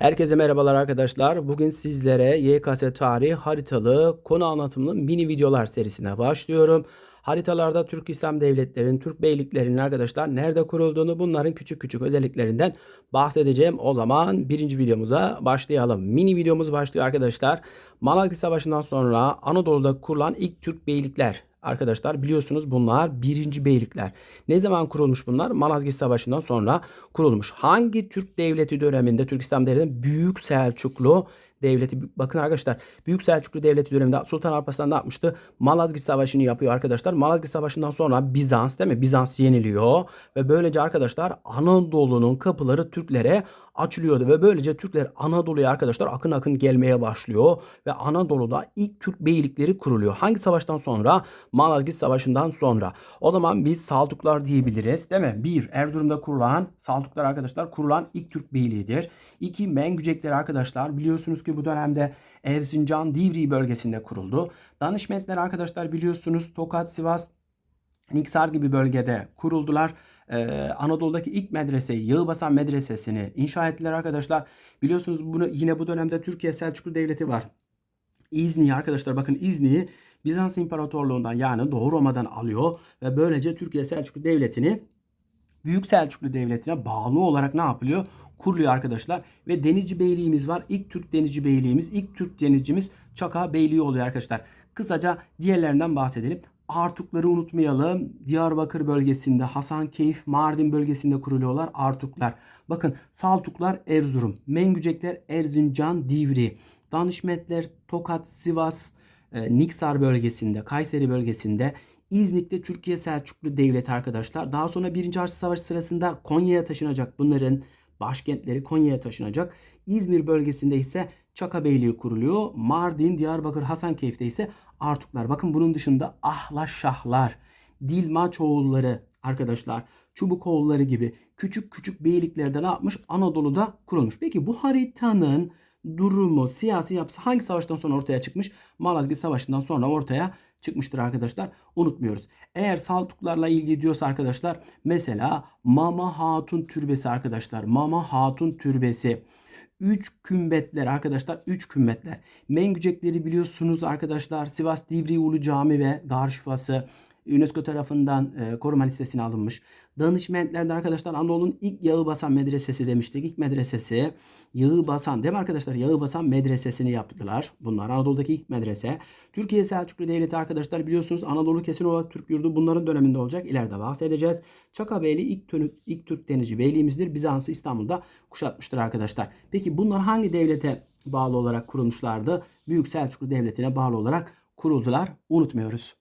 Herkese merhabalar arkadaşlar. Bugün sizlere YKS tarih haritalı konu anlatımlı mini videolar serisine başlıyorum. Haritalarda Türk İslam devletlerinin, Türk beyliklerinin arkadaşlar nerede kurulduğunu bunların küçük küçük özelliklerinden bahsedeceğim. O zaman birinci videomuza başlayalım. Mini videomuz başlıyor arkadaşlar. Malazgirt Savaşı'ndan sonra Anadolu'da kurulan ilk Türk beylikler Arkadaşlar biliyorsunuz bunlar birinci beylikler. Ne zaman kurulmuş bunlar? Malazgirt Savaşı'ndan sonra kurulmuş. Hangi Türk devleti döneminde Türk İslam Devleti'nin Büyük Selçuklu Devleti bakın arkadaşlar Büyük Selçuklu Devleti döneminde Sultan Alparslan ne yapmıştı? Malazgirt Savaşı'nı yapıyor arkadaşlar. Malazgirt Savaşı'ndan sonra Bizans değil mi? Bizans yeniliyor ve böylece arkadaşlar Anadolu'nun kapıları Türklere açılıyordu ve böylece Türkler Anadolu'ya arkadaşlar akın akın gelmeye başlıyor ve Anadolu'da ilk Türk beylikleri kuruluyor. Hangi savaştan sonra? Malazgirt Savaşı'ndan sonra. O zaman biz Saltuklar diyebiliriz değil mi? Bir, Erzurum'da kurulan Saltuklar arkadaşlar kurulan ilk Türk beyliğidir. İki, Mengücekler arkadaşlar biliyorsunuz ki bu dönemde Erzincan, Divri bölgesinde kuruldu. Danışmentler arkadaşlar biliyorsunuz Tokat, Sivas, Niksar gibi bölgede kuruldular. Ee, Anadolu'daki ilk medreseyi Yağıbasan Medresesi'ni inşa ettiler arkadaşlar. Biliyorsunuz bunu yine bu dönemde Türkiye Selçuklu Devleti var. İzni'yi arkadaşlar bakın İzni'yi Bizans İmparatorluğundan yani Doğu Roma'dan alıyor ve böylece Türkiye Selçuklu Devleti'ni Büyük Selçuklu Devleti'ne bağlı olarak ne yapılıyor? Kuruluyor arkadaşlar. Ve Denizci Beyliğimiz var. İlk Türk Denizci Beyliğimiz, ilk Türk denizcimiz Çaka Beyliği oluyor arkadaşlar. Kısaca diğerlerinden bahsedelim. Artukları unutmayalım. Diyarbakır bölgesinde, Hasankeyf, Mardin bölgesinde kuruluyorlar Artuklar. Bakın Saltuklar Erzurum, Mengücekler Erzincan, Divri, Danışmetler Tokat, Sivas, e, Niksar bölgesinde, Kayseri bölgesinde, İznik'te Türkiye Selçuklu Devleti arkadaşlar. Daha sonra 1. Haçlı Savaşı sırasında Konya'ya taşınacak. Bunların başkentleri Konya'ya taşınacak. İzmir bölgesinde ise Çaka Beyliği kuruluyor. Mardin, Diyarbakır, Hasankeyf'te ise Artuklar. Bakın bunun dışında Ahlaşşahlar, Dilmaçoğulları arkadaşlar, Çubukoğulları gibi küçük küçük beyliklerde ne yapmış? Anadolu'da kurulmuş. Peki bu haritanın durumu, siyasi yapısı hangi savaştan sonra ortaya çıkmış? Malazgirt Savaşı'ndan sonra ortaya çıkmıştır arkadaşlar. Unutmuyoruz. Eğer Saltuklarla ilgili diyorsa arkadaşlar mesela Mama Hatun Türbesi arkadaşlar. Mama Hatun Türbesi. 3 kümbetler arkadaşlar 3 kümbetler. Mengücekleri biliyorsunuz arkadaşlar. Sivas Divri Ulu Cami ve Darüşşafası UNESCO tarafından e, koruma listesine alınmış. Danışmentlerde arkadaşlar Anadolu'nun ilk yağı basan medresesi demiştik. İlk medresesi yağı basan değil mi arkadaşlar? Yağı basan medresesini yaptılar. Bunlar Anadolu'daki ilk medrese. Türkiye Selçuklu Devleti arkadaşlar biliyorsunuz Anadolu kesin olarak Türk yurdu bunların döneminde olacak. İleride bahsedeceğiz. Çaka Beyliği ilk, tönük, ilk Türk denizci beyliğimizdir. Bizans'ı İstanbul'da kuşatmıştır arkadaşlar. Peki bunlar hangi devlete bağlı olarak kurulmuşlardı? Büyük Selçuklu Devleti'ne bağlı olarak kuruldular. Unutmuyoruz.